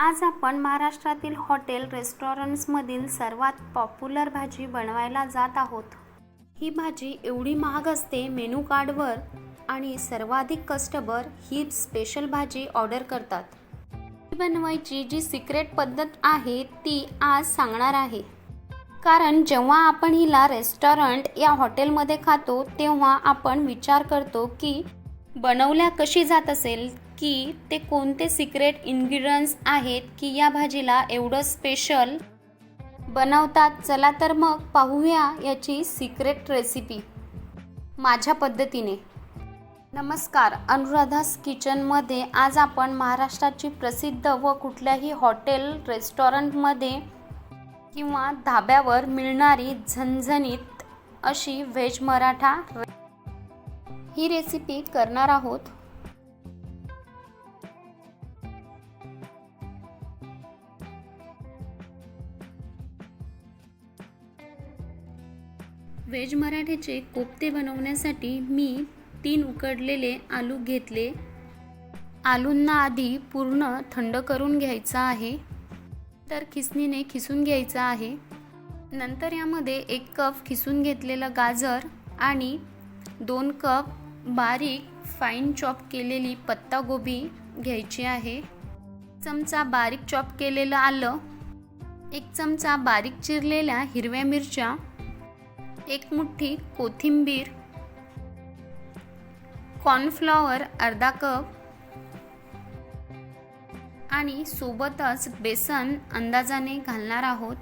आज आपण महाराष्ट्रातील हॉटेल रेस्टॉरंट्समधील सर्वात पॉप्युलर भाजी बनवायला जात आहोत. ही भाजी एवढी महाग असते मेनू कार्डवर आणि सर्वाधिक कस्टमर ही स्पेशल भाजी ऑर्डर करतात. ही बनवायची जी सिक्रेट पद्धत आहे ती आज सांगणार आहे. कारण जेव्हा आपण हिला रेस्टॉरंट या हॉटेलमध्ये खातो तेव्हा आपण विचार करतो की बनवल्या कशी जात असेल की ते कोणते सिक्रेट इन्ग्रिडियंट्स आहेत की या भाजीला एवढं स्पेशल बनवतात? चला तर मग पाहूया याची सिक्रेट रेसिपी माझ्या पद्धतीने. नमस्कार अनुराधास किचनमध्ये आज आपण महाराष्ट्राची प्रसिद्ध व कुठल्याही हॉटेल रेस्टॉरंटमध्ये किंवा धाब्यावर मिळणारी झणझणीत अशी व्हेज मराठा ही रेसिपी करणार आहोत. व्हेज मराठीचे कोफ्ते बनवण्यासाठी मी तीन उकडलेले आलू घेतले. आलूंना आधी पूर्ण थंड करून घ्यायचा आहे. तर खिसणीने खिसून घ्यायचा आहे. नंतर यामध्ये एक कप खिसून घेतलेलं गाजर आणि दोन कप बारीक फाईन चॉप केलेली पत्तागोबी घ्यायची आहे. चमचा बारीक चॉप केलेलं आलं. एक चमचा बारीक चिरलेल्या हिरव्या मिरच्या. एक मुठ्ठी कोथिंबीर कॉर्नफ्लॉवर अर्धा कप आणि सोबतच बेसन अंदाजाने घालणार आहोत.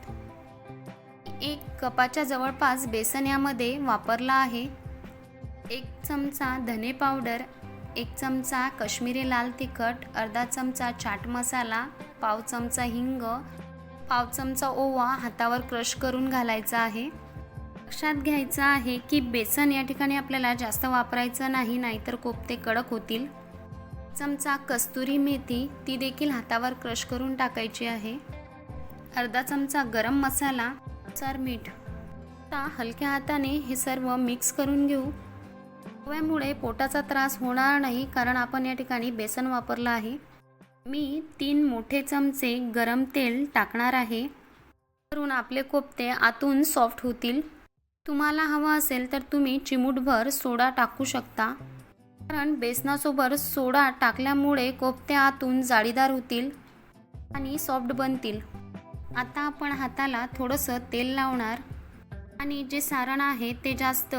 एक कपाच्या जवळपास बेसन यामध्ये वापरला आहे. एक चमचा धने पावडर एक चमचा कश्मीरी लाल तिखट अर्धा चमचा चाट मसाला पाव चमचा हिंग पाव चमचा ओवा हातावर क्रश करून घालायचा आहे. लक्षात घ्यायचं आहे की बेसन या ठिकाणी आपल्याला जास्त वापरायचं नाही नाहीतर कोपते कडक होतील. चमचा कस्तुरी मेथी ती देखील हातावर क्रश करून टाकायची आहे. अर्धा चमचा गरम मसाला चार मीठ. आता हलक्या हाताने हे सर्व मिक्स करून घेऊ. त्यामुळे पोटाचा त्रास होणार नाही कारण आपण या ठिकाणी बेसन वापरलं आहे. मी तीन मोठे चमचे गरम तेल टाकणार आहे. करून आपले कोपते आतून सॉफ्ट होतील. तुम्हाला हवं असेल तर तुम्ही चिमूटभर सोडा टाकू शकता. कारण बेसनासोबत सोडा टाकल्यामुळे कोफ्ते आतून जाळीदार होतील आणि सॉफ्ट बनतील. आता आपण हाताला थोडंसं तेल लावणार आणि जे सारण आहे ते जास्त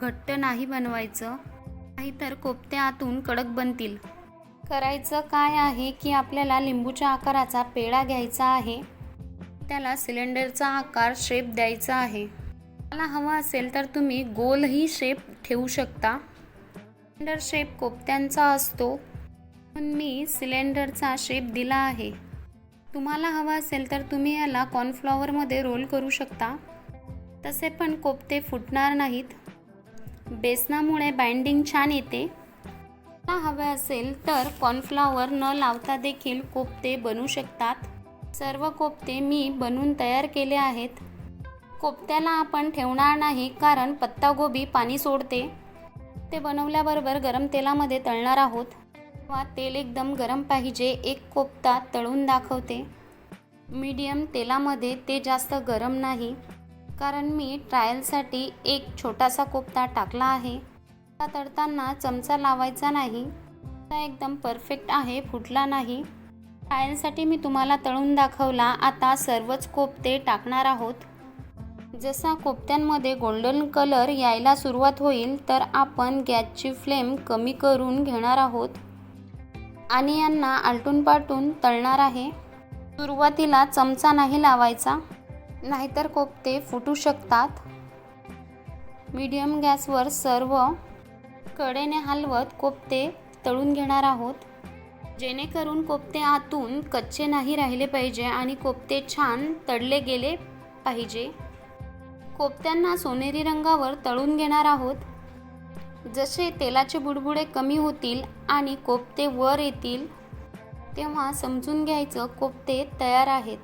घट्ट नाही बनवायचं नाहीतर कोफ्ते आतून कडक बनतील. करायचं काय आहे की आपल्याला लिंबूच्या आकाराचा पेढा घ्यायचा आहे. त्याला सिलेंडरचा आकार शेप द्यायचा आहे. तुम्हाला हवा असेल तर तुम्ही गोलही शेप ठेवू शकता. सिलेंडर शेप कोपत्यांचा असतो. पण मी सिलेंडरचा शेप दिला आहे. तुम्हाला हवा असेल तर तुम्ही याला कॉर्नफ्लॉवरमध्ये रोल करू शकता. तसे पण कोपते फुटणार नाहीत. बेसनामुळे बाइंडिंग छान येते. मला हवे असेल तर कॉर्नफ्लॉवर न लावता देखील कोफ्ते बनू शकतात. सर्व कोफ्ते मी बनवून तयार केले आहेत. कोफ्त्याला आपण ठेवणार नाही कारण पत्तागोबी पाणी सोडते. ते बनवल्याबरोबर गरम तेलामध्ये तळणार आहोत. तेव्हा तेल एकदम गरम पाहिजे एक कोफ्ता तळून दाखवते. मीडियम तेलामध्ये ते जास्त गरम नाही कारण मी ट्रायलसाठी एक छोटासा कोफ्ता टाकला आहे. त्या तळताना चमचा लावायचा नाही. हा एकदम परफेक्ट आहे फुटला नाही. ट्रायलसाठी मी तुम्हाला तळून दाखवला आता सर्वच कोफ्ते टाकणार आहोत. जसा कोफ्त्यांमध्ये गोल्डन कलर यायला सुरुवात होईल तर आपण गॅसची फ्लेम कमी करून घेणार आहोत. आणि यांना आलटून पालटून तळणार आहे. सुरुवातीला चमचा नाही लावायचा नाहीतर कोफ्ते फुटू शकतात. मीडियम गॅसवर सर्व कडेने हलवत कोफ्ते तळून घेणार आहोत. जेणेकरून कोफ्ते आतून कच्चे नाही राहिले पाहिजे आणि कोफ्ते छान तळले गेले पाहिजे. कोफ्त्यांना सोनेरी रंगावर तळून घेणार आहोत. जसे तेलाचे बुडबुडे कमी होतील आणि कोफ्ते वर येतील तेव्हा समजून घ्यायचं कोफ्ते तयार आहेत.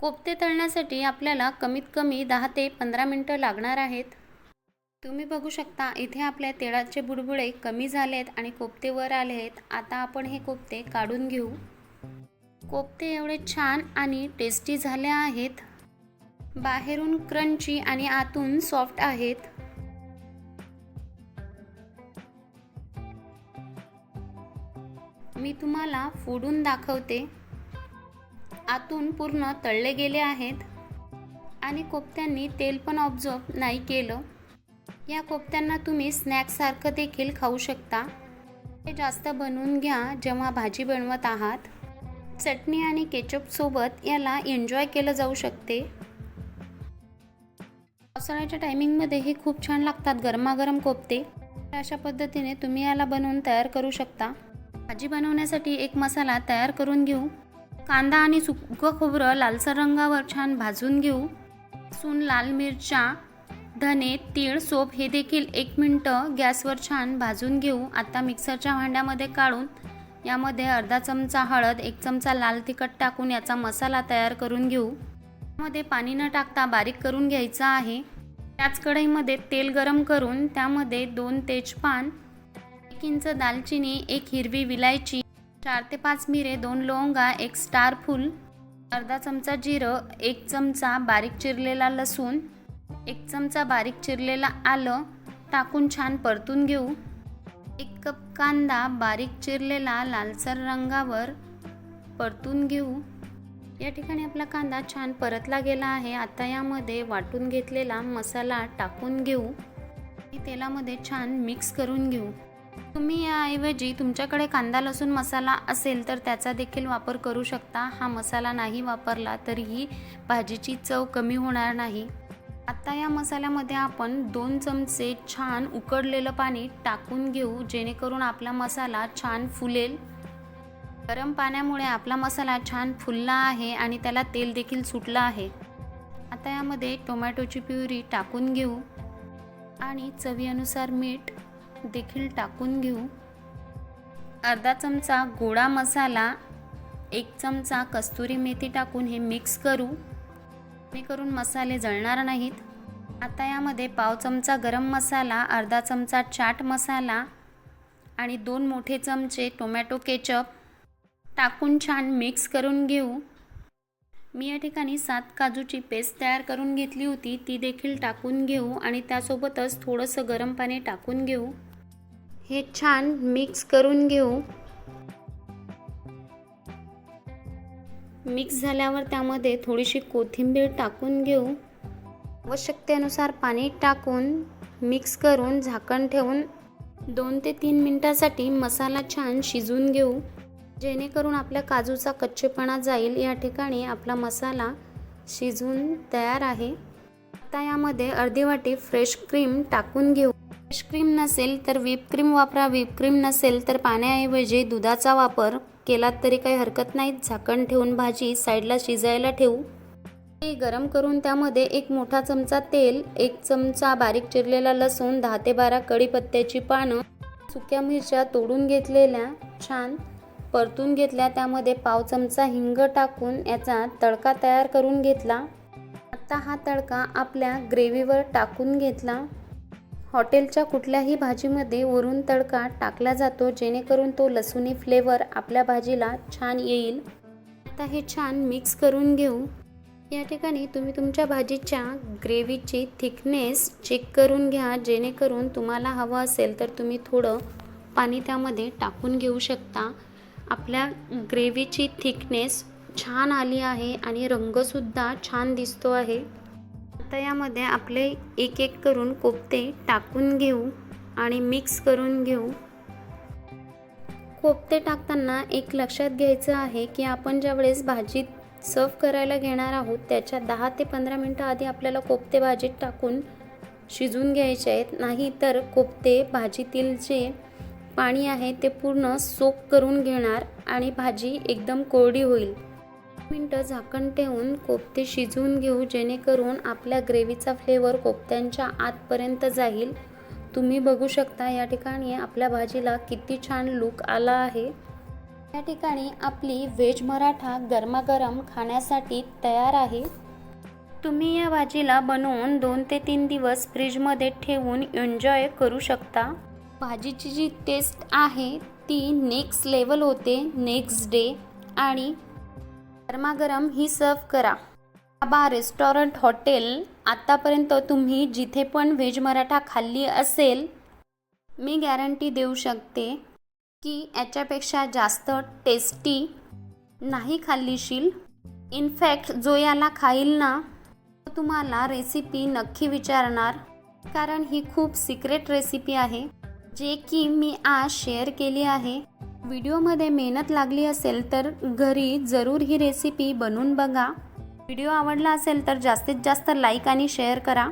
कोफ्ते तळण्यासाठी आपल्याला कमीत कमी दहा ते पंधरा मिनटं लागणार आहेत. तुम्ही बघू शकता इथे आपल्या तेळाचे बुडबुडे कमी झालेत आणि कोफ्ते वर आले आहेत आता आपण हे कोफ्ते काढून घेऊ. कोफ्ते एवढे छान आणि टेस्टी झाले आहेत. बाहेरून क्रंची आणि आतून सॉफ्ट आहेत. मी तुम्हाला फोडून दाखवते. आतून पूर्ण तळले गेले आहेत. आणि कोफ्त्यांनी तेल पण ऑब्झर्व नाही केलं. या कोफ्त्यांना तुम्ही स्नॅक्ससारखं देखील खाऊ शकता. हे जास्त बनवून घ्या जेव्हा भाजी बनवत आहात. चटणी आणि केचपसोबत याला एन्जॉय केलं जाऊ शकते. पावसाळ्याच्या टायमिंगमध्ये हे खूप छान लागतात गरमागरम कोफ्ते. अशा पद्धतीने तुम्ही याला बनवून तयार करू शकता. भाजी बनवण्यासाठी एक मसाला तयार करून घेऊ. कांदा आणि सुकं खोबरं लालसर रंगावर छान भाजून घेऊ. सून लाल मिरच्या धने तीळ सोप हे देखील एक मिनटं गॅसवर छान भाजून घेऊ. आता मिक्सरच्या भांड्यामध्ये काढून यामध्ये अर्धा चमचा हळद एक चमचा लाल तिखट टाकून याचा मसाला तयार करून घेऊ. त्यामध्ये पाणी न टाकता बारीक करून घ्यायचं आहे. त्याच कढईमध्ये तेल गरम करून त्यामध्ये दोन तेजपान एक इंच दालचिनी एक हिरवी विलायची चार ते पाच मिरे दोन लवंगा एक स्टार फूल अर्धा चमचा जिरं एक चमचा बारीक चिरलेला लसूण एक चमचा बारीक चिरलेला आलं टाकून छान परतून घेऊ. एक कप कांदा बारीक चिरलेला लालसर रंगावर परतून घेऊ. या ठिकाणी आपला कांदा छान परतला गेला आहे. आता यामध्ये वाटून घेतलेला मसाला टाकून घेऊ. आणि तेलामध्ये छान मिक्स करून घेऊ. तुम्ही याऐवजी तुमच्याकडे कांदा लसूण मसाला असेल तर त्याचा देखील वापर करू शकता. हा मसाला नाही वापरला तरीही भाजीची चव कमी होणार नाही. आता या मसाल्यामध्ये आपण दोन चमचे छान उकडलेलं पाणी टाकून घेऊ जेणेकरून आपला मसाला छान फुलेल. गरम पाण्यामुळे आपला मसाला छान फुलला आहे आणि त्याला तेल देखील सुटलं आहे. आता यामध्ये टोमॅटोची प्युरी टाकून घेऊ. आणि चवीनुसार मीठ देखील टाकून घेऊ. अर्धा चमचा गोडा मसाला एक चमचा कस्तुरी मेथी टाकून हे मिक्स करू. करून मसाले जळणार नाहीत. आता यामध्ये पाव चमचा गरम मसाला अर्धा चमचा चाट मसाला आणि दोन मोठे चमचे टोमॅटो केचप टाकून छान मिक्स करून घेऊ. मी या ठिकाणी सात काजूची पेस्ट तयार करून घेतली होती. ती देखील टाकून घेऊ आणि त्यासोबतच थोडंसं गरम पाणी टाकून घेऊ. हे छान मिक्स करून घेऊ. मिक्स झाल्यावर त्यामध्ये थोडीशी कोथिंबीर टाकून घेऊ. आवश्यकतेनुसार पाणी टाकून मिक्स करून झाकण ठेवून दोन ते तीन मिनटासाठी मसाला छान शिजवून घेऊ. जेणेकरून आपल्या काजूचा कच्चेपणा जाईल. या ठिकाणी आपला मसाला शिजून तयार आहे. आता यामध्ये अर्धी वाटी फ्रेश क्रीम टाकून घेऊ. क्रीम नसेल तर व्हीप क्रीम वापरा. व्हीपक्रीम नसेल तर पाण्याऐवजी दुधाचा वापर केलात तरी काही हरकत नाही. झाकण ठेवून भाजी साईडला शिजायला ठेवू. ते गरम करून त्यामध्ये एक मोठा चमचा तेल एक चमचा बारीक चिरलेला लसूण दहा ते बारा कढीपत्त्याची पानं सुक्या मिरच्या तोडून घेतलेल्या छान परतून घेतल्या. त्यामध्ये पाव चमचा हिंग टाकून याचा तडका तयार करून घेतला. आता हा तडका आपल्या ग्रेव्हीवर टाकून घेतला. हॉटेलच्या कुठल्याही भाजीमध्ये वरून तडका टाकला जातो जेणेकरून तो लसूणी फ्लेवर आपल्या भाजीला छान येईल. आता हे छान मिक्स करून घेऊ. या ठिकाणी तुम्ही तुमच्या भाजीच्या ग्रेव्हीची थिकनेस चेक करून घ्या जेणेकरून तुम्हाला हवं असेल तर तुम्ही थोडं पाणी त्यामध्ये टाकून घेऊ शकता. आपल्या ग्रेव्हीची थिकनेस छान आली आहे आणि रंगसुद्धा छान दिसतो आहे. आता यामध्ये आपले एक एक करून कोफ्ते टाकून घेऊ आणि मिक्स करून घेऊ. कोफ्ते टाकताना एक लक्षात घ्यायचं आहे की आपण ज्यावेळेस भाजीत सर्व करायला घेणार आहोत त्याच्या दहा ते पंधरा मिनटं आधी आपल्याला कोफ्ते भाजीत टाकून शिजवून घ्यायचे आहेत. नाही तर कोफ्ते भाजीतील जे पाणी आहे ते पूर्ण सोक करून घेणार आणि भाजी एकदम कोरडी होईल. मिनटं झाकण ठेवून कोफ्ते शिजवून घेऊ जेणेकरून आपल्या ग्रेव्हीचा फ्लेवर कोफ्त्यांच्या आतपर्यंत जाईल. तुम्ही बघू शकता या ठिकाणी आपल्या भाजीला किती छान लूक आला आहे. या ठिकाणी आपली व्हेज मराठा गरमागरम खाण्यासाठी तयार आहे. तुम्ही या भाजीला बनवून दोन ते तीन दिवस फ्रीजमध्ये ठेवून एन्जॉय करू शकता. भाजीची जी टेस्ट आहे ती नेक्स्ट लेवल होते नेक्स्ट डे. आणि गरमागरम ही सर्व करा. बाबा रेस्टॉरंट हॉटेल आत्तापर्यंत तुम्ही जिथे पण व्हेज मराठा खाल्ली असेल मी गॅरंटी देऊ शकते की याच्यापेक्षा जास्त टेस्टी नाही खाल्लीशील इनफॅक्ट जो याला खाईल ना तो तुम्हाला रेसिपी नक्की विचारणार. कारण ही खूप सिक्रेट रेसिपी आहे जे की मी आज शेअर केली आहे. व्हिडिओमध्ये मेहनत लागली असेल तर घरी जरूर ही रेसिपी बनवून बघा. व्हिडिओ आवडला असेल तर जास्तीत जास्त लाईक आणि शेअर करा.